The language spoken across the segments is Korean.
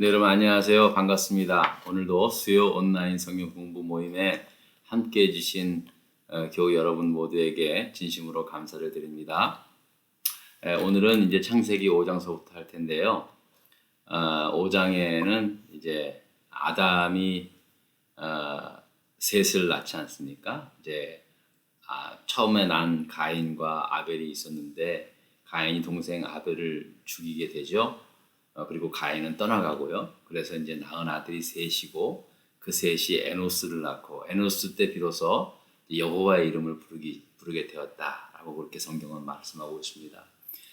네, 여러분 안녕하세요. 반갑습니다. 오늘도 수요 온라인 성경 공부 모임에 함께 해주신 어, 교우 여러분 모두에게 진심으로 감사를 드립니다. 에, 오늘은 이제 창세기 5장서부터 할 텐데요. 어, 5장에는 이제 아담이 어, 셋을 낳지 않습니까? 이제 아, 처음에 난 가인과 아벨이 있었는데 가인이 동생 아벨을 죽이게 되죠. 어, 그리고 가인은 떠나가고요. 그래서 이제 낳은 아들이 셋이고 그 셋이 에노스를 낳고 에노스 때 비로소 여호와의 이름을 부르기 부르게 되었다라고 그렇게 성경은 말씀하고 있습니다.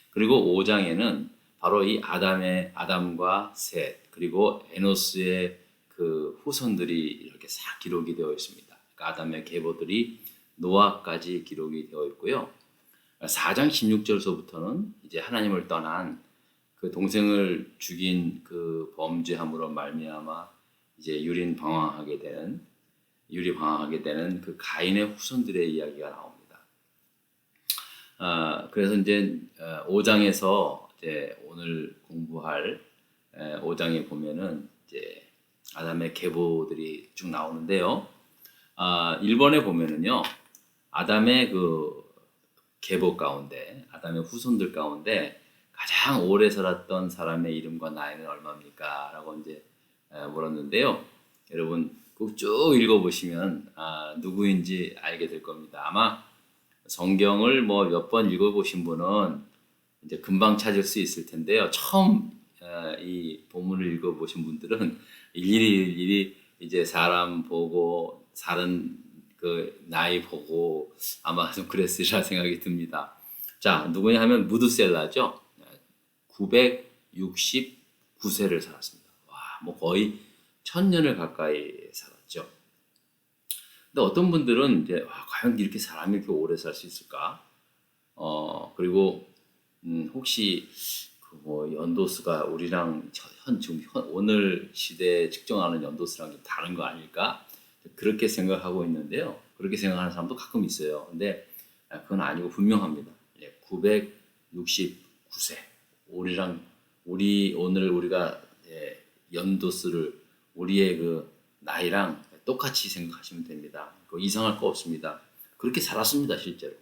그리고 5장에는 바로 이 아담의 아담과 셋 그리고 에노스의 그 후손들이 이렇게 싹 기록이 되어 있습니다. 그러니까 아담의 계보들이 노아까지 기록이 되어 있고요. 4장 16절서부터는 이제 하나님을 떠난 그 동생을 죽인 그 범죄함으로 말미암아 이제 유린 방황하게 되는 유리 방황하게 되는 그 가인의 후손들의 이야기가 나옵니다. 아 그래서 이제 5장에서 이제 오늘 공부할 5장에 보면은 이제 아담의 계보들이 쭉 나오는데요. 아 1번에 보면은요 아담의 그 계보 가운데 아담의 후손들 가운데 가장 오래 살았던 사람의 이름과 나이는 얼마입니까? 라고 이제 물었는데요. 여러분 꼭 쭉 읽어보시면 아, 누구인지 알게 될 겁니다. 아마 성경을 뭐 몇 번 읽어보신 분은 이제 금방 찾을 수 있을 텐데요. 처음 이 본문을 읽어보신 분들은 일일이 일일이 이제 사람 보고 사는 그 나이 보고 아마 좀 그랬으리라 생각이 듭니다. 자 누구냐 하면 무드셀라죠. 969세를 살았습니다. 와, 뭐 거의 천년을 가까이 살았죠. 근데 어떤 분들은 이제 와, 과연 이렇게 사람이 이렇게 오래 살 수 있을까? 어 그리고 음, 혹시 그 뭐 연도수가 우리랑 현 지금 현, 오늘 시대에 측정하는 연도수랑 좀 다른 거 아닐까? 그렇게 생각하고 있는데요. 그렇게 생각하는 사람도 가끔 있어요. 근데 그건 아니고 분명합니다. 969세. 우리랑 우리 오늘 우리가 예, 연도수를 우리의 그 나이랑 똑같이 생각하시면 됩니다. 그 이상할 거 없습니다. 그렇게 살았습니다, 실제로.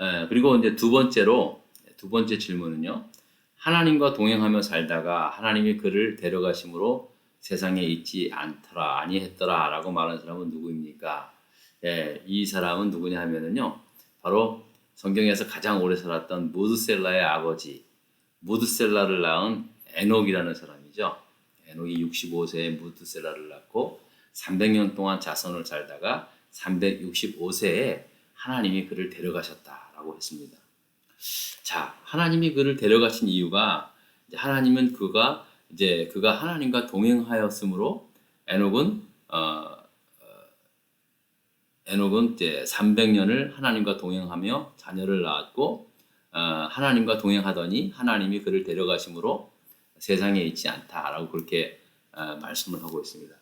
에, 그리고 이제 두 번째로 두 번째 질문은요. 하나님과 동행하며 살다가 하나님이 그를 데려가심으로 세상에 있지 않더라 아니했더라라고 말하는 사람은 누구입니까? 예, 이 사람은 누구냐 하면은요. 바로 성경에서 가장 오래 살았던 무드셀라의 아버지 무드셀라를 낳은 에녹이라는 사람이죠. 에녹이 65세에 무드셀라를 낳고 300년 동안 자손을 살다가 365세에 하나님이 그를 데려가셨다라고 했습니다. 자, 하나님이 그를 데려가신 이유가 하나님은 그가 이제 그가 하나님과 동행하였으므로 에녹은 어, 에녹은 이제 300년을 하나님과 동행하며 자녀를 낳았고 어, 하나님과 동행하더니 하나님이 그를 데려가심으로 세상에 있지 않다라고 그렇게 어, 말씀을 하고 있습니다.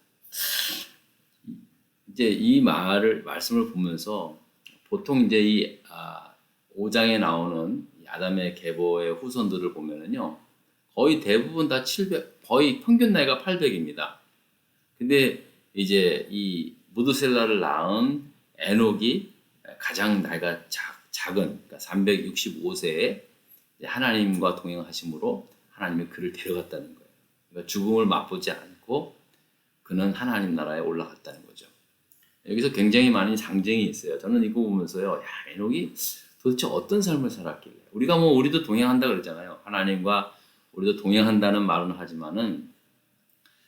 이제 이 말을 말씀을 보면서 보통 이제 이 아, 5장에 나오는 아담의 계보의 후손들을 보면은요 거의 대부분 다 700, 거의 평균 나이가 800입니다. 근데 이제 이 무드셀라를 낳은 에녹이 가장 나이가 작, 작은 그러니까 365세에 하나님과 동행하심으로 하나님이 그를 데려갔다는 거예요. 그러니까 죽음을 맛보지 않고 그는 하나님 나라에 올라갔다는 거죠. 여기서 굉장히 많은 상징이 있어요. 저는 이거 보면서요, 야 에녹이 도대체 어떤 삶을 살았길래 우리가 뭐 우리도 동행한다 그러잖아요. 하나님과 우리도 동행한다는 말은 하지만은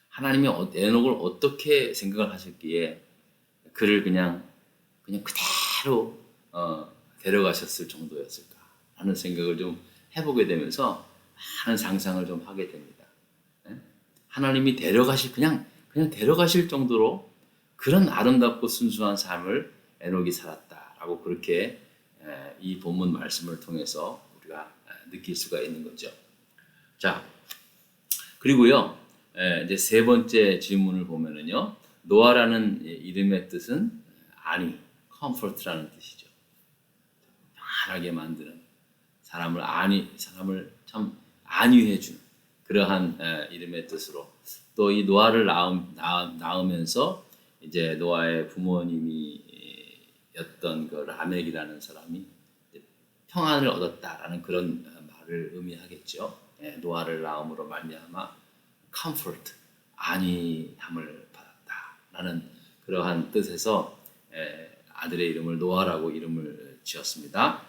하나님이 어, 에녹을 어떻게 생각을 하셨기에 그를 그냥 그냥 그대로 어, 데려가셨을 정도였을까 하는 생각을 좀 해보게 되면서 많은 상상을 좀 하게 됩니다. 네? 하나님이 데려가실 그냥 그냥 데려가실 정도로 그런 아름답고 순수한 삶을 에녹이 살았다라고 그렇게 에, 이 본문 말씀을 통해서 우리가 느낄 수가 있는 거죠. 자 그리고요 에, 이제 세 번째 질문을 보면은요 노아라는 이름의 뜻은 아니 comfort라는 뜻이죠. 편하게 만드는 사람을 안위 사람을 참 안위해 주는 그러한 에, 이름의 뜻으로 또 이 노아를 낳음, 낳, 낳으면서 이제 노아의 부모님이 였던 그 라멕이라는 사람이 평안을 얻었다라는 그런 어, 말을 의미하겠죠. 예, 노아를 낳음으로 말미암아 comfort 안위함을 받았다라는 그러한 뜻에서 에, 아들의 이름을 노아라고 이름을 지었습니다.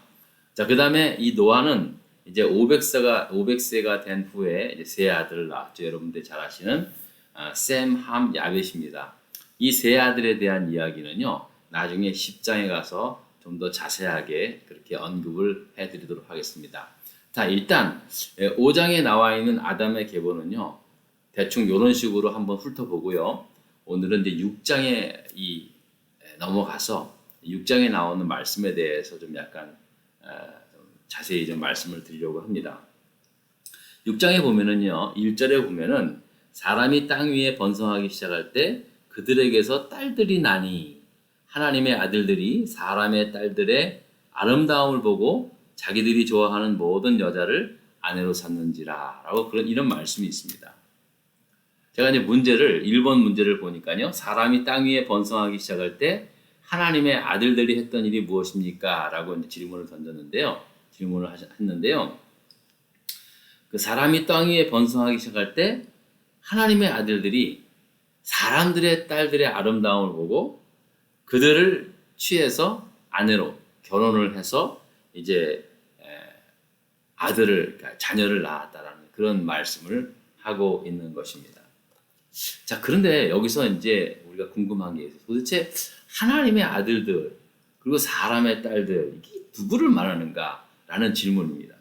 자, 그 다음에 이 노아는 이제 500세가 500세가 된 후에 이제 세 아들을 낳았죠. 여러분들 잘 아시는 아, 셈, 함, 야벳입니다. 이 세 아들에 대한 이야기는요. 나중에 10장에 가서 좀 더 자세하게 그렇게 언급을 해드리도록 하겠습니다. 자, 일단 5장에 나와 있는 아담의 계보는요. 대충 이런 식으로 한번 훑어보고요. 오늘은 이제 6장에 이 에, 넘어가서 6장에 나오는 말씀에 대해서 좀 약간 에, 좀 자세히 좀 말씀을 드리려고 합니다. 6장에 보면은요. 1절에 보면은 사람이 땅 위에 번성하기 시작할 때 그들에게서 딸들이 나니 하나님의 아들들이 사람의 딸들의 아름다움을 보고 자기들이 좋아하는 모든 여자를 아내로 삼는지라라고 그런 이런 말씀이 있습니다. 제가 이제 문제를 1번 문제를 보니까요. 사람이 땅 위에 번성하기 시작할 때 하나님의 아들들이 했던 일이 무엇입니까? 라고 질문을 던졌는데요. 질문을 했는데요. 그 사람이 땅 위에 번성하기 시작할 때 하나님의 아들들이 사람들의 딸들의 아름다움을 보고 그들을 취해서 아내로 결혼을 해서 이제 에, 아들을 그러니까 자녀를 낳았다라는 그런 말씀을 하고 있는 것입니다. 자 그런데 여기서 이제 우리가 궁금한 게 있어요. 도대체 하나님의 아들들 그리고 사람의 딸들 이게 누구를 말하는가 라는 질문입니다.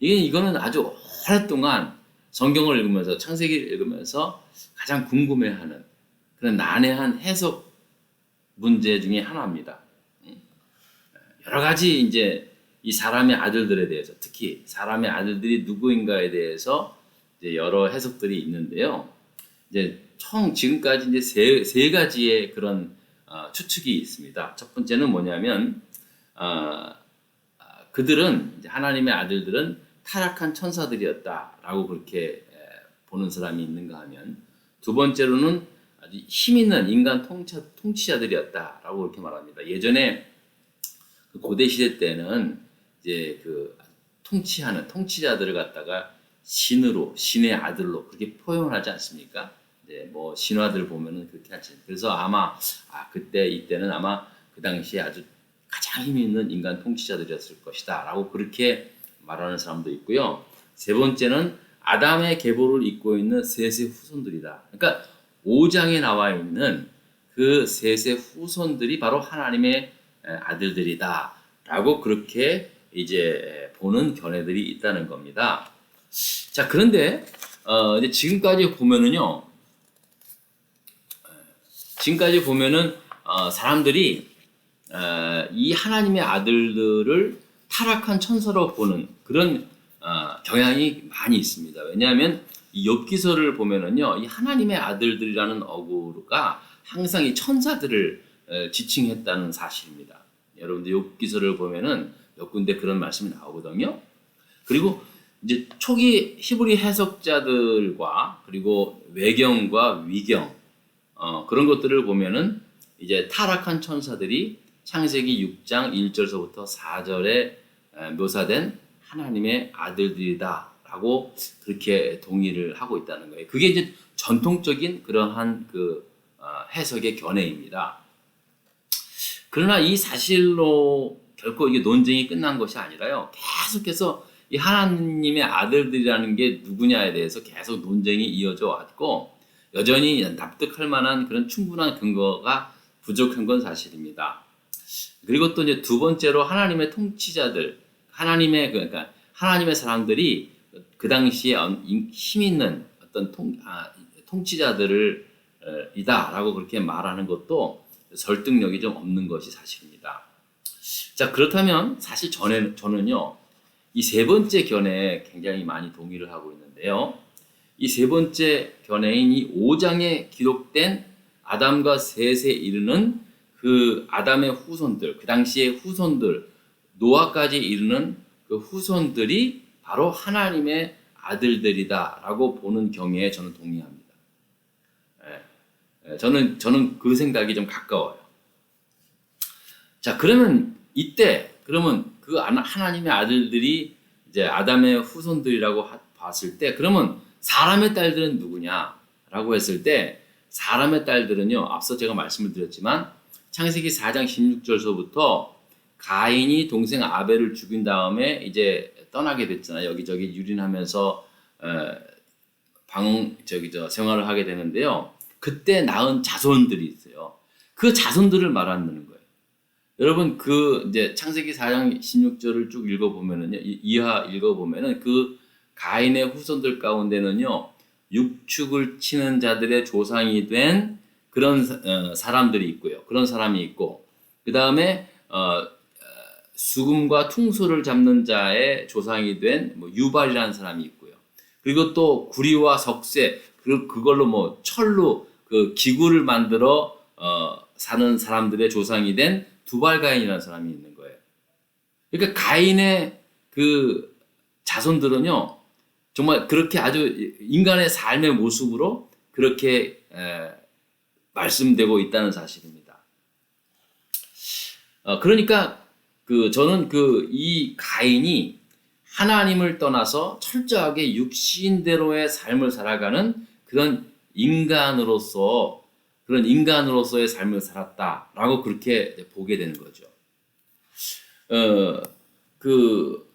이게 이거는 아주 오랫동안 성경을 읽으면서 창세기를 읽으면서 가장 궁금해하는 그런 난해한 해석 문제 중에 하나입니다. 음? 여러 가지 이제 이 사람의 아들들에 대해서 특히 사람의 아들들이 누구인가에 대해서 여러 해석들이 있는데요. 이제 총 지금까지 이제 세, 세 가지의 그런 어, 추측이 있습니다. 첫 번째는 뭐냐면 어, 아, 그들은 하나님의 아들들은 타락한 천사들이었다라고 그렇게 에, 보는 사람이 있는가 하면 두 번째로는 아주 힘 있는 인간 통치, 통치자들이었다라고 그렇게 말합니다. 예전에 그 고대 시대 때는 이제 그 통치하는 통치자들을 갖다가 신으로 신의 아들로 그렇게 표현하지 않습니까? 이제 뭐 신화들 보면은 그렇게 하지. 그래서 아마 아 그때 이때는 아마 그 당시에 아주 가장 힘 있는 인간 통치자들이었을 것이다라고 그렇게 말하는 사람도 있고요. 세 번째는 아담의 계보를 잇고 있는 셋의 후손들이다. 그러니까 5장에 나와 있는 그 셋의 후손들이 바로 하나님의 아들들이다라고 그렇게 이제 보는 견해들이 있다는 겁니다. 자 그런데 어, 이제 지금까지 보면은요, 지금까지 보면은 어, 사람들이 어, 이 하나님의 아들들을 타락한 천사로 보는 그런 어, 경향이 많이 있습니다. 왜냐하면 이 엽기서를 보면은요, 이 하나님의 아들들이라는 어구가 항상 이 천사들을 에, 지칭했다는 사실입니다. 여러분들 엽기서를 보면은 몇 군데 그런 말씀이 나오거든요. 그리고 이제 초기 히브리 해석자들과 그리고 외경과 위경 어, 그런 것들을 보면은 이제 타락한 천사들이 창세기 6장 1절서부터 4절에 묘사된 하나님의 아들들이다라고 그렇게 동의를 하고 있다는 거예요. 그게 이제 전통적인 그러한 그 어, 해석의 견해입니다. 그러나 이 사실로 결코 이게 논쟁이 끝난 것이 아니라요. 계속해서 이 하나님의 아들들이라는 게 누구냐에 대해서 계속 논쟁이 이어져 왔고 여전히 납득할 만한 그런 충분한 근거가 부족한 건 사실입니다. 그리고 또 이제 두 번째로 하나님의 통치자들, 하나님의 그러니까 하나님의 사람들이 그 당시에 힘 있는 어떤 통, 아, 통치자들을 어, 이다라고 그렇게 말하는 것도 설득력이 좀 없는 것이 사실입니다. 자 그렇다면 사실 전에 저는요 이 세 번째 견해에 굉장히 많이 동의를 하고 있는데요. 이 세 번째 견해인 이 5장에 기록된 아담과 셋에 이르는 그 아담의 후손들, 그 당시의 후손들, 노아까지 이르는 그 후손들이 바로 하나님의 아들들이다라고 보는 경우에 저는 동의합니다. 예. 예, 저는 저는 그 생각이 좀 가까워요. 자 그러면 이때 그러면 그 하나- 하나님의 아들들이 이제 아담의 후손들이라고 하- 봤을 때 그러면 사람의 딸들은 누구냐라고 했을 때 사람의 딸들은요 앞서 제가 말씀을 드렸지만 창세기 4장 16절서부터 가인이 동생 아벨을 죽인 다음에 이제 떠나게 됐잖아요. 여기저기 유린하면서 에, 방 저기 저 생활을 하게 되는데요. 그때 낳은 자손들이 있어요. 그 자손들을 말하는 거예요. 여러분 그 이제 창세기 4장 16절을 쭉 읽어 보면은요. 이- 이하 읽어 보면은 그 가인의 후손들 가운데는요. 육축을 치는 자들의 조상이 된 그런 사- 어, 사람들이 있고요. 그런 사람이 있고 그 다음에 어, 어, 수금과 퉁소를 잡는 자의 조상이 된 뭐 유발이라는 사람이 있고요. 그리고 또 구리와 석쇠 그 그걸로 뭐 철로 그 기구를 만들어 어, 사는 사람들의 조상이 된 두발 가인이라는 사람이 있는 거예요. 그러니까 가인의 그 자손들은요 정말 그렇게 아주 인간의 삶의 모습으로 그렇게 에, 말씀되고 있다는 사실입니다. 어, 그러니까 그 저는 그 이 가인이 하나님을 떠나서 철저하게 육신대로의 삶을 살아가는 그런 인간으로서 그런 인간으로서의 삶을 살았다라고 그렇게 보게 되는 거죠. 어, 그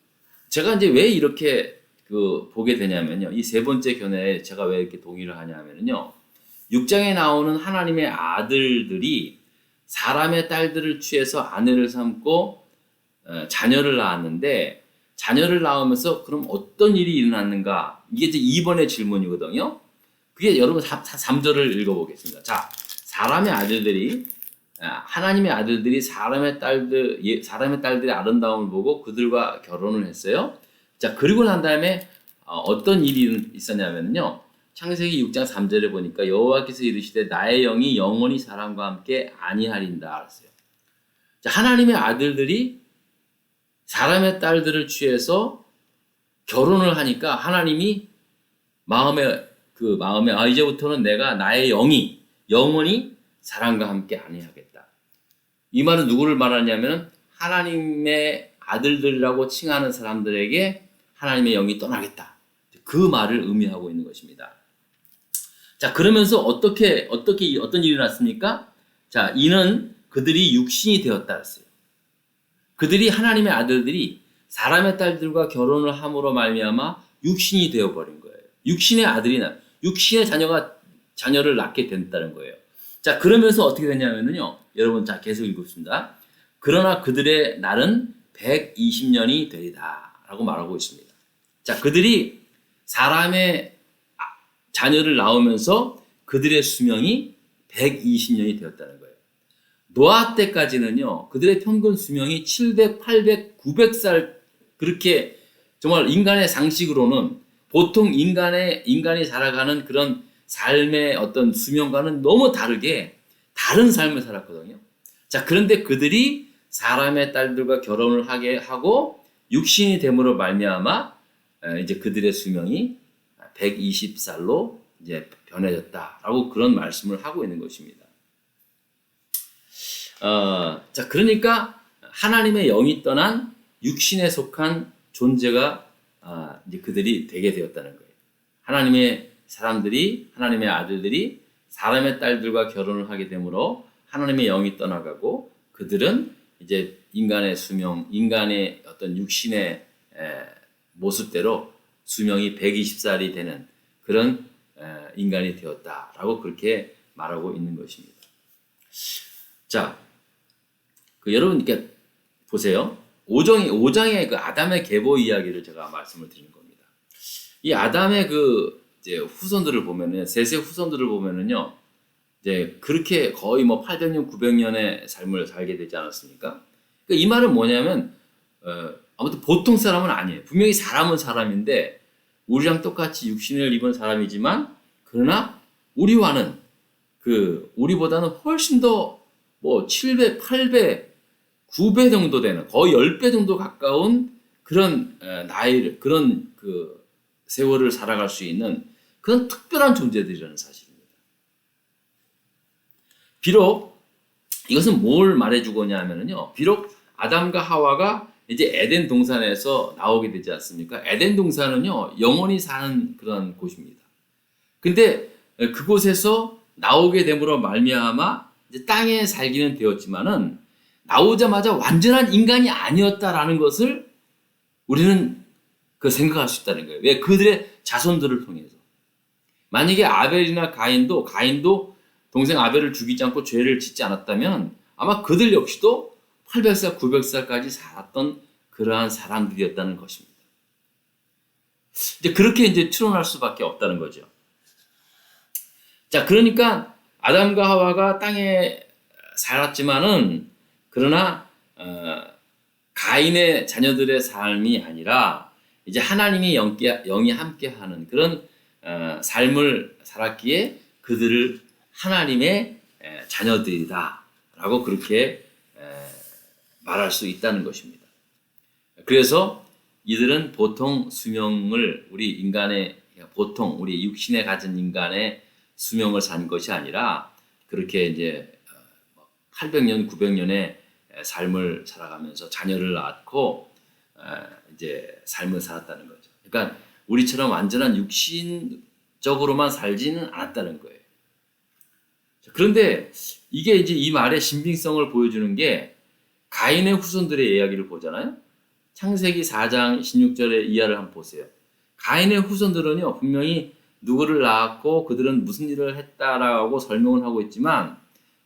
제가 이제 왜 이렇게 그 보게 되냐면요. 이 세 번째 견해에 제가 왜 이렇게 동의를 하냐면요. 6장에 나오는 하나님의 아들들이 사람의 딸들을 취해서 아내를 삼고 어, 자녀를 낳았는데 자녀를 낳으면서 그럼 어떤 일이 일어났는가? 이게 이제 2번의 질문이거든요. 그게 여러분 3 절을 읽어보겠습니다. 자, 사람의 아들들이 아, 하나님의 아들들이 사람의 딸들 예, 사람의 딸들의 아름다움을 보고 그들과 결혼을 했어요. 자, 그리고 난 다음에 어, 어떤 일이 있었냐면요. 창세기 6장 3절에 보니까 여호와께서 이르시되 나의 영이 영원히 사람과 함께 아니하린다 알았어요. 자, 하나님의 아들들이 사람의 딸들을 취해서 결혼을 하니까 하나님이 마음에 그 마음에 아 이제부터는 내가 나의 영이 영원히 사람과 함께 아니하겠다. 이 말은 누구를 말하냐면 하나님의 아들들이라고 칭하는 사람들에게 하나님의 영이 떠나겠다. 그 말을 의미하고 있는 것입니다. 자 그러면서 어떻게 어떻게 어떤 일이 났습니까? 자 이는 그들이 육신이 되었다 했어요. 그들이 하나님의 아들들이 사람의 딸들과 결혼을 함으로 말미암아 육신이 되어 버린 거예요. 육신의 아들이 나 육신의 자녀가 자녀를 낳게 된다는 거예요. 자, 그러면서 어떻게 되냐면요. 여러분 자 계속 읽습니다. 그러나 그들의 날은 120년이 되리다 라고 말하고 있습니다. 자, 그들이 사람의 아, 자녀를 낳으면서 그들의 수명이 120년이 되었다는 거예요. 노아 때까지는요. 그들의 평균 수명이 700, 800, 900살 그렇게 정말 인간의 상식으로는 보통 인간의 인간이 살아가는 그런 삶의 어떤 수명과는 너무 다르게 다른 삶을 살았거든요. 자, 그런데 그들이 사람의 딸들과 결혼을 하게 하고 육신이 됨으로 말미암아 에, 이제 그들의 수명이 120살로 이제 변해졌다라고 그런 말씀을 하고 있는 것입니다. 어, 자, 그러니까 하나님의 영이 떠난 육신에 속한 존재가 아, 이제 그들이 되게 되었다는 거예요. 하나님의 사람들이 하나님의 아들들이 사람의 딸들과 결혼을 하게 되므로 하나님의 영이 떠나가고 그들은 이제 인간의 수명, 인간의 어떤 육신의 에, 모습대로 수명이 120살이 되는 그런 에, 인간이 되었다라고 그렇게 말하고 있는 것입니다. 자, 그 여러분 이렇게 보세요. 5장의 5장의 그 아담의 계보 이야기를 제가 말씀을 드리는 겁니다. 이 아담의 그 이제 후손들을 보면은 셋의 후손들을 보면은요. 이제 그렇게 거의 뭐 800년 900년의 삶을 살게 되지 않았습니까? 그러니까 이 말은 뭐냐면 어, 아무튼 보통 사람은 아니에요. 분명히 사람은 사람인데 우리랑 똑같이 육신을 입은 사람이지만 그러나 우리와는 그 우리보다는 훨씬 더 뭐 7배, 8배, 9배 정도 되는 거의 10배 정도 가까운 그런 에, 나이를 그런 그 세월을 살아갈 수 있는 그런 특별한 존재들이라는 사실입니다. 비록 이것은 뭘 말해주고냐 하면은요. 비록 아담과 하와가 이제 에덴 동산에서 나오게 되지 않습니까? 에덴 동산은요. 영원히 사는 그런 곳입니다. 근데 그곳에서 나오게 됨으로 말미암아 이제 땅에 살기는 되었지만은 나오자마자 완전한 인간이 아니었다라는 것을 우리는 그 생각할 수 있다는 거예요. 왜 그들의 자손들을 통해서 만약에 아벨이나 가인도 가인도 동생 아벨을 죽이지 않고 죄를 짓지 않았다면 아마 그들 역시도 800살, 900살까지 살았던 그러한 사람들이었다는 것입니다. 이제 그렇게 이제 추론할 수밖에 없다는 거죠. 자, 그러니까 아담과 하와가 땅에 살았지만은 그러나 어, 가인의 자녀들의 삶이 아니라 이제 하나님이 영기, 영이 함께하는 그런 어, 삶을 살았기에 그들을 하나님의 에, 자녀들이다라고 그렇게 에, 말할 수 있다는 것입니다. 그래서 이들은 보통 수명을 우리 인간의 보통 우리 육신에 가진 인간의 수명을 산 것이 아니라 그렇게 이제 800년, 900년의 삶을 살아가면서 자녀를 낳고 어, 이제 삶을 살았다는 거죠. 그러니까 우리처럼 완전한 육신적으로만 살지는 않았다는 거예요. 그런데 이게 이제 이 말의 신빙성을 보여주는 게 가인의 후손들의 이야기를 보잖아요. 창세기 4장 16절의 이하를 한번 보세요. 가인의 후손들은요, 분명히 누구를 낳았고 그들은 무슨 일을 했다라고 설명을 하고 있지만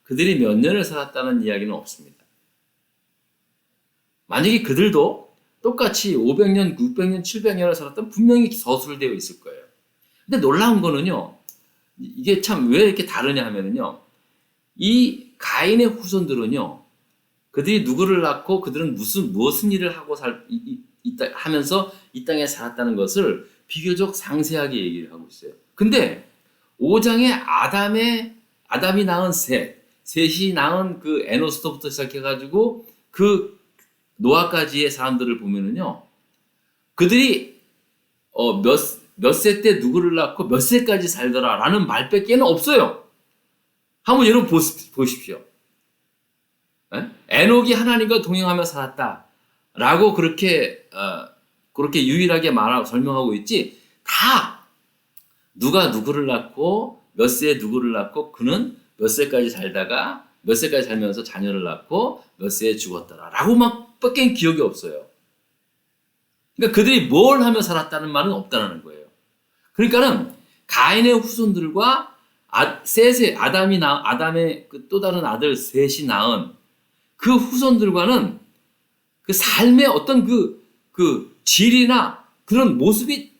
그들이 몇 년을 살았다는 이야기는 없습니다. 만약에 그들도 똑같이 500년, 600년, 700년을 살았다면 분명히 서술되어 있을 거예요. 근데 놀라운 거는요, 이게 참 왜 이렇게 다르냐 하면은요, 이 가인의 후손들은요, 그들이 누구를 낳고 그들은 무슨 무슨 일을 하고 살 이, 이, 있다 하면서 이 땅에 살았다는 것을 비교적 상세하게 얘기를 하고 있어요. 근데 5장에 아담의 아담이 낳은 셋, 셋이 낳은 그 에노스부터 시작해 가지고 그 노아까지의 사람들을 보면은요, 그들이 어, 몇, 몇 세 때 누구를 낳고 몇 세까지 살더라 라는 말밖에는 없어요. 한번 여러분 보시, 보십시오. 에? 에녹이 하나님과 동행하며 살았다 라고 그렇게 어, 그렇게 유일하게 말하고 설명하고 있지 다 누가 누구를 낳고 몇 세에 누구를 낳고 그는 몇 세까지 살다가 몇 세까지 살면서 자녀를 낳고 몇 세에 죽었더라 라고 막 밖에 기억이 없어요. 그러니까 그들이 뭘 하며 살았다는 말은 없다는 거예요. 그러니까는 가인의 후손들과 아, 셋의 아담이 나 아담의 그 또 다른 아들 셋이 낳은 그 후손들과는 그 삶의 어떤 그, 그 질이나 그런 모습이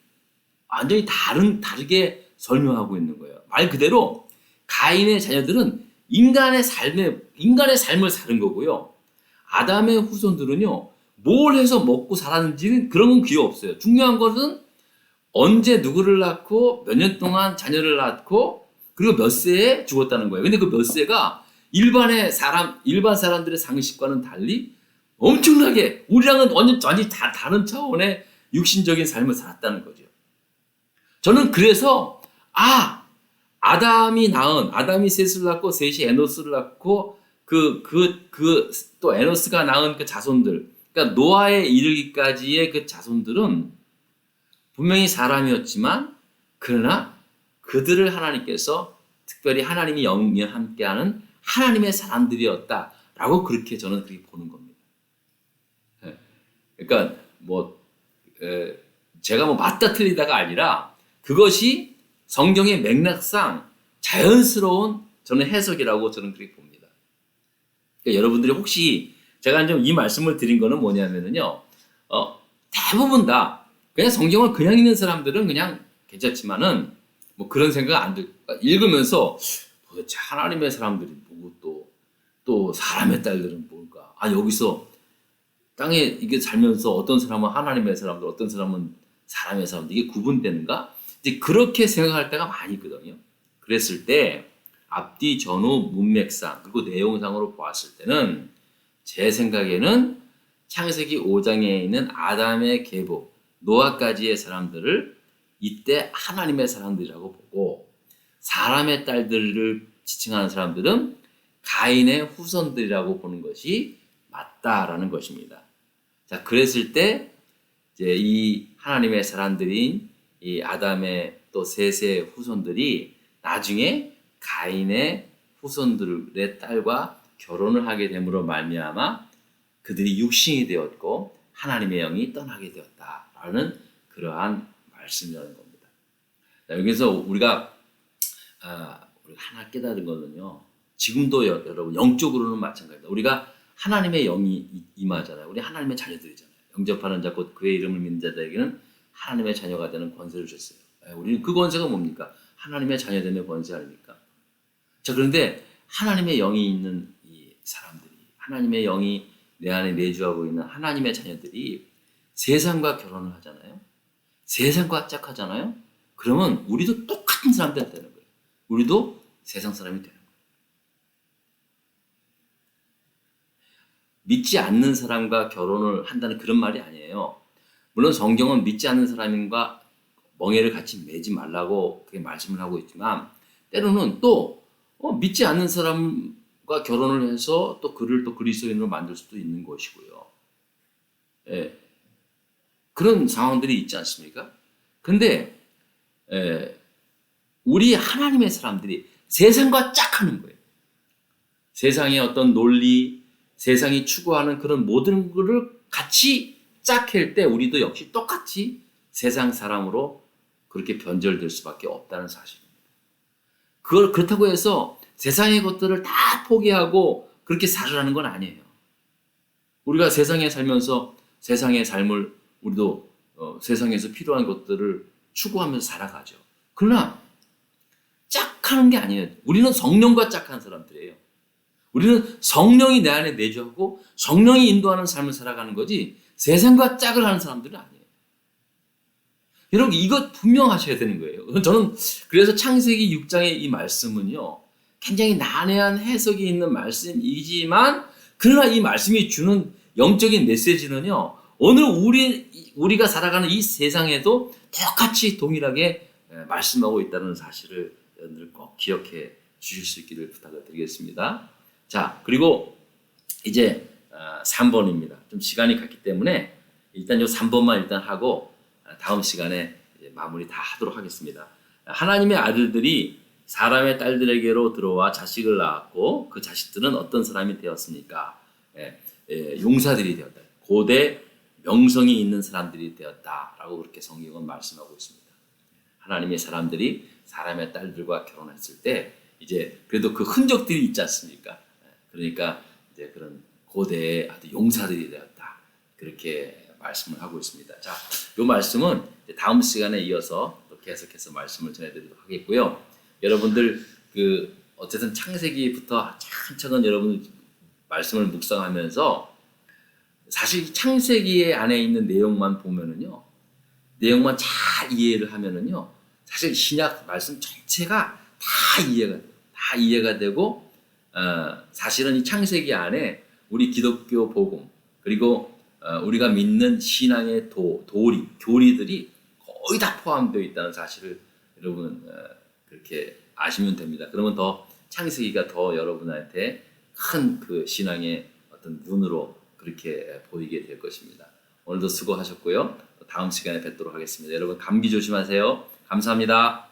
완전히 다른, 다르게 설명하고 있는 거예요. 말 그대로 가인의 자녀들은 인간의 삶에, 인간의 삶을 사는 거고요. 아담의 후손들은요, 뭘 해서 먹고 살았는지는 그런 건 기억 없어요. 중요한 것은 언제 누구를 낳고 몇 년 동안 자녀를 낳고 그리고 몇 세에 죽었다는 거예요. 근데 그 몇 세가 일반의 사람, 일반 사람들의 상식과는 달리 엄청나게 우리랑은 완전 전히 다 다른 차원의 육신적인 삶을 살았다는 거죠. 저는 그래서 아 아담이 낳은 아담이 셋을 낳고 셋이 에노스를 낳고 그 그 그 또 에노스가 낳은 그 자손들 그러니까 노아에 이르기까지의 그 자손들은 분명히 사람이었지만 그러나 그들을 하나님께서 특별히 하나님이 영이 함께하는 하나님의 사람들이었다라고 그렇게 저는 그렇게 보는 겁니다. 예. 그러니까 뭐 에, 제가 뭐 맞다 틀리다가 아니라 그것이 성경의 맥락상 자연스러운 저는 해석이라고 저는 그렇게 봅니다. 그러니까 여러분들이 혹시 제가 좀 이 말씀을 드린 거는 뭐냐면은요, 어, 대부분 다 그냥 성경을 그냥 읽는 사람들은 그냥 괜찮지만은 뭐 그런 생각 안 들, 읽으면서 도대체 하나님의 사람들이 뭐고 또, 또 사람의 딸들은 뭘까? 아, 여기서 땅에 이게 살면서 어떤 사람은 하나님의 사람들, 어떤 사람은 사람의 사람들, 이게 구분되는가? 이제 그렇게 생각할 때가 많이 있거든요. 그랬을 때 앞뒤 전후 문맥상 그리고 내용상으로 보았을 때는 제 생각에는 창세기 5장에 있는 아담의 계보, 노아까지의 사람들을 이때 하나님의 사람들이라고 보고 사람의 딸들을 지칭하는 사람들은 가인의 후손들이라고 보는 것이 맞다라는 것입니다. 자, 그랬을 때 이제 이 하나님의 사람들인 이 아담의 또 셋의 후손들이 나중에 가인의 후손들의 딸과 결혼을 하게 됨으로 말미암아 그들이 육신이 되었고 하나님의 영이 떠나게 되었다라는 그러한 말씀이라는 겁니다. 자, 여기서 우리가 아, 우리가 하나 깨달은 거는요. 지금도 여, 여러분 영적으로는 마찬가지입니다. 우리가 하나님의 영이 이- 임하잖아요. 우리 하나님의 자녀들이잖아요. 영접하는 자 곧 그의 이름을 믿는 자들에게는 하나님의 자녀가 되는 권세를 줬어요. 예, 우리는 그 권세가 뭡니까? 하나님의 자녀됨의 권세 아닙니까? 자 그런데 하나님의 영이 있는 이 사람들이 하나님의 영이 내 안에 내주하고 있는 하나님의 자녀들이 세상과 결혼을 하잖아요. 세상과 짝하잖아요. 그러면 우리도 똑같은 사람들 되는 거예요. 우리도 세상 사람이 되는. 믿지 않는 사람과 결혼을 한다는 그런 말이 아니에요. 물론 성경은 믿지 않는 사람과 멍해를 같이 매지 말라고 그렇게 말씀을 하고 있지만 때로는 또 어, 믿지 않는 사람과 결혼을 해서 또 그를 또 그리스도인으로 만들 수도 있는 것이고요. 예, 그런 상황들이 있지 않습니까? 근데 예, 우리 하나님의 사람들이 세상과 짝하는 거예요. 세상의 어떤 논리, 세상이 추구하는 그런 모든 것을 같이 짝할 때 우리도 역시 똑같이 세상 사람으로 그렇게 변절될 수밖에 없다는 사실입니다. 그걸 그렇다고 해서 세상의 것들을 다 포기하고 그렇게 살으라는 건 아니에요. 우리가 세상에 살면서 세상의 삶을 우리도 어, 세상에서 필요한 것들을 추구하면서 살아가죠. 그러나 짝하는 게 아니에요. 우리는 성령과 짝한 사람들이에요. 우리는 성령이 내 안에 내주하고 성령이 인도하는 삶을 살아가는 거지 세상과 짝을 하는 사람들은 아니에요. 여러분 이것 분명하셔야 되는 거예요. 저는 그래서 창세기 6장의 이 말씀은요. 굉장히 난해한 해석이 있는 말씀이지만 그러나 이 말씀이 주는 영적인 메시지는요. 오늘 우리 우리가 살아가는 이 세상에도 똑같이 동일하게 예, 말씀하고 있다는 사실을 여러분들 꼭 기억해 주실 수 있기를 부탁을 드리겠습니다. 자, 그리고 이제 3번입니다. 좀 시간이 갔기 때문에 일단 요 3번만 일단 하고 아, 다음 시간에 마무리 다 하도록 하겠습니다. 하나님의 아들들이 사람의 딸들에게로 들어와 자식을 낳았고 그 자식들은 어떤 사람이 되었습니까? 예, 예, 용사들이 되었다. 고대 명성이 있는 사람들이 되었다라고 그렇게 성경은 말씀하고 있습니다. 하나님의 사람들이 사람의 딸들과 결혼했을 때 이제 그래도 그 흔적들이 있지 않습니까? 예, 그러니까 이제 그런 고대의 아주 용사들이 되었다. 그렇게 말씀을 하고 있습니다. 자, 이 말씀은 다음 시간에 이어서 또 계속해서 말씀을 전해드리도록 하겠고요. 여러분들 그 어쨌든 창세기부터 차근차근 여러분 말씀을 묵상하면서 사실 창세기 안에 있는 내용만 보면은요, 내용만 잘 이해를 하면은요, 사실 신약 말씀 전체가 다 이해가. 다 이해가 되고 어, 사실은 이 창세기 안에 우리 기독교 복음 그리고 어, 우리가 믿는 신앙의 도, 도리, 교리들이 거의 다 포함되어 있다는 사실을 여러분 어, 그렇게 아시면 됩니다. 그러면 더 창세기가 더 여러분한테 큰 그 신앙의 어떤 눈으로 그렇게 보이게 될 것입니다. 오늘도 수고하셨고요. 다음 시간에 뵙도록 하겠습니다. 여러분 감기 조심하세요. 감사합니다.